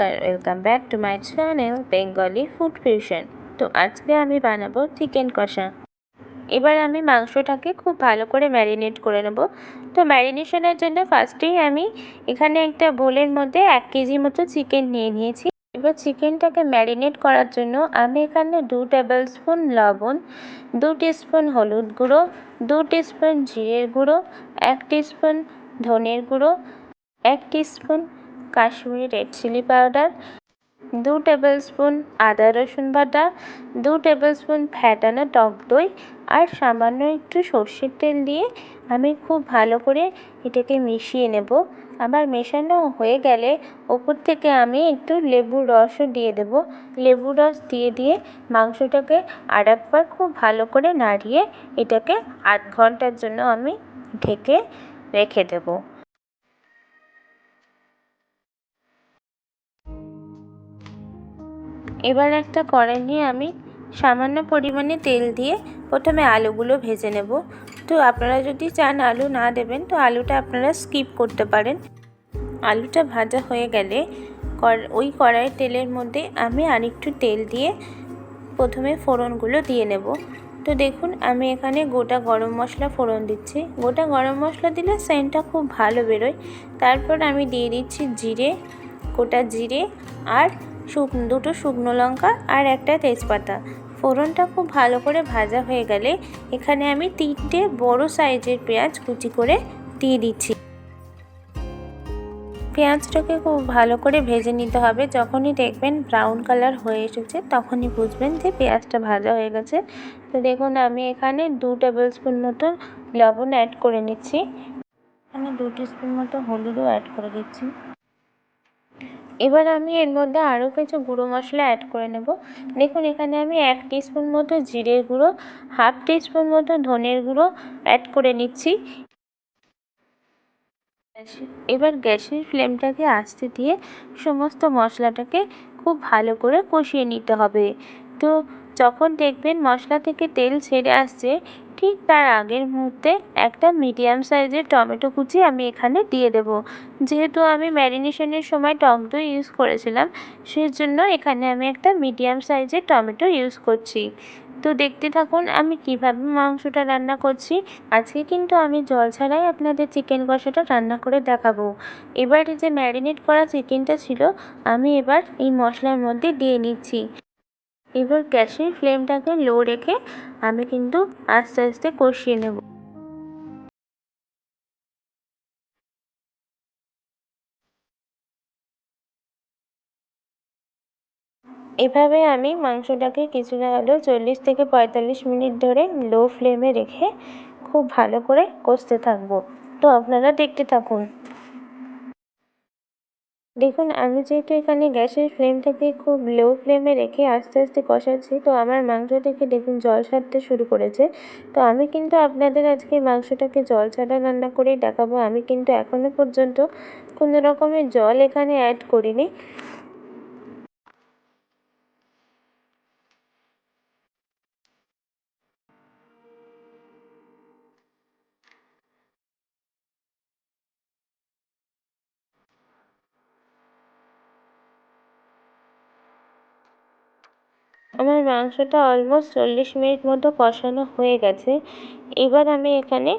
নমস্কার welcome back to my channel Bengali food fusion তো আজকে আমি বানাবো চিকেন কষা। এবার আমি মাংসটাকে খুব ভালো করে ম্যারিনেট করে নেব। তো ম্যারিনেশনের জন্য ফার্স্টেই আমি এখানে একটা বোলের মধ্যে এক কেজি মতো চিকেন নিয়ে নিয়েছি। এবার চিকেনটাকে ম্যারিনেট করার জন্য আমি এখানে দু টেবিল স্পুন লবণ, দু স্পুন হলুদ গুঁড়ো, দু স্পুন জিরের গুঁড়ো, এক স্পুন ধনের গুঁড়ো, এক spoon Kashmiri red chilli powder দু টেবিল স্পুন আদা রসুন বাটা, দু টেবিল স্পুন ফ্যাটানো টক দই আর সামান্য একটু সর্ষের তেল দিয়ে আমি খুব ভালো করে এটাকে মিশিয়ে নেব। আমার মেশানো হয়ে গেলে ওপর থেকে আমি একটু লেবুর রসও দিয়ে দেব। লেবুর রস দিয়ে দিয়ে মাংসটাকে আর একবার খুব ভালো করে নাড়িয়ে এটাকে আধ ঘণ্টার জন্য আমি ঢেকে রেখে দেবো। এবার একটা কড়াই নিয়ে আমি সামান্য পরিমাণে তেল দিয়ে প্রথমে আলুগুলো ভেজে নেব। তো আপনারা যদি চান আলু না দেবেন, তো আলুটা আপনারা স্কিপ করতে পারেন। আলুটা ভাজা হয়ে গেলে ওই কড়াইয়ের তেলের মধ্যে আমি আরেকটু তেল দিয়ে প্রথমে ফোড়নগুলো দিয়ে নেব। তো দেখুন, আমি এখানে গোটা গরম মশলা ফোড়ন দিচ্ছি। গোটা গরম মশলা দিলে সেন্টটা খুব ভালো বেরোয়। তারপর আমি দিয়ে দিচ্ছি জিরে গোটা জিরে আর শুক, দুটো শুকনো লঙ্কা আর একটা তেজপাতা। ফোড়নটা খুব ভালো করে ভাজা হয়ে গেলে এখানে আমি তিনটে বড় সাইজের পেঁয়াজ কুচি করে দিয়ে দিচ্ছি। পেঁয়াজটাকে খুব ভালো করে ভেজে নিতে হবে। যখনই দেখবেন ব্রাউন কালার হয়ে এসেছে, তখনই বুঝবেন যে পেঁয়াজটা ভাজা হয়ে গেছে। তো দেখুন, আমি এখানে দু টেবিল স্পুন মতো লবণ অ্যাড করে নিচ্ছি। এখানে দু স্পুন মতো হলুদও অ্যাড করে দিচ্ছি। এবার আমি এর মধ্যে আরও কিছু গুঁড়ো মশলা অ্যাড করে নেব। দেখুন, এখানে আমি এক টিস্পুন মতো জিরের গুঁড়ো হাফ টিস্পুন মতো ধনের গুঁড়ো অ্যাড করে নিচ্ছি। এবার গ্যাসের ফ্লেমটাকে আসতে দিয়ে সমস্ত মশলাটাকে খুব ভালো করে কষিয়ে নিতে হবে। তো যখন দেখবেন মশলা থেকে তেল ছেড়ে আসছে, ঠিক তার আগের মুহূর্তে একটা মিডিয়াম সাইজের টমেটো কুচি আমি এখানে দিয়ে দেব। যেহেতু আমি ম্যারিনেশনের সময় টক দই ইউজ করেছিলাম, সেজন্য এখানে আমি একটা মিডিয়াম সাইজের টমেটো ইউজ করছি। তো দেখতে থাকুন আমি কীভাবে মাংসটা রান্না করছি। আজকে কিন্তু আমি জল ছাড়াই আপনাদের চিকেন কষাটা রান্না করে দেখাবো। এবার যে ম্যারিনেট করা চিকেনটা ছিল, আমি এবার এই মশলার মধ্যে দিয়ে নিচ্ছি। এবার গ্যাসের ফ্লেমটাকে লো রেখে আমি কিন্তু আস্তে আস্তে কষিয়ে নেব। এভাবে আমি মাংসটাকে কিছুটা হলেও চল্লিশ থেকে পঁয়তাল্লিশ মিনিট ধরে লো ফ্লেমে রেখে খুব ভালো করে কষতে থাকব। তো আপনারা দেখতে থাকুন। দেখুন, আমি যেহেতু এখানে গ্যাসের ফ্লেমটাকে খুব লো ফ্লেমে রেখে আস্তে আস্তে কষাচ্ছি, তো আমার মাংসটাকে দেখুন জল ছাড়তে শুরু করেছে। তো আমি কিন্তু আপনাদের আজকে মাংসটাকে জল ছাড়া রান্না করেই দেখাবো। আমি কিন্তু এখনও পর্যন্ত কোনো রকমের জল এখানে অ্যাড করিনি। আমার মাংসটা অলমোস্ট চল্লিশ মিনিট মতো কষানো হয়ে গেছে। এবার আমি এখানে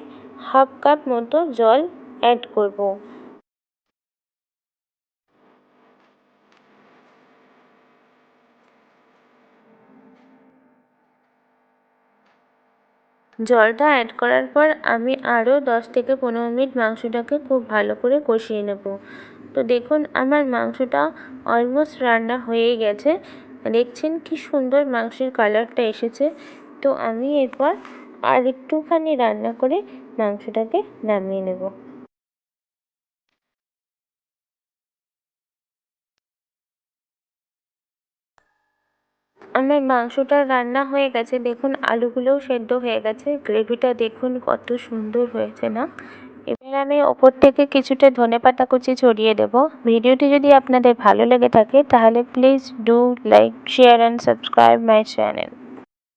হাফ কাপ মতো জল অ্যাড করব। জলটা অ্যাড করার পর আমি আরও দশ থেকে পনেরো মিনিট মাংসটাকে খুব ভালো করে কষিয়ে নেব। তো দেখুন, আমার মাংসটা অলমোস্ট রান্না হয়ে গেছে। দেখছেন কি সুন্দর মাংসের কালারটা এসেছে। তো আমি এরপর আর একটুখানি রান্না করে মাংসটাকে নামিয়ে নেব। আমার মাংসটা রান্না হয়ে গেছে। দেখুন, আলুগুলোও সেদ্ধ হয়ে গেছে। গ্রেভিটা দেখুন কত সুন্দর হয়েছে না? আমি ওপর থেকে কিছুটা ধনে পাতা কুচি ছড়িয়ে দেব। ভিডিওটি যদি আপনাদের ভালো লেগে থাকে, তাহলে please do like share and subscribe my channel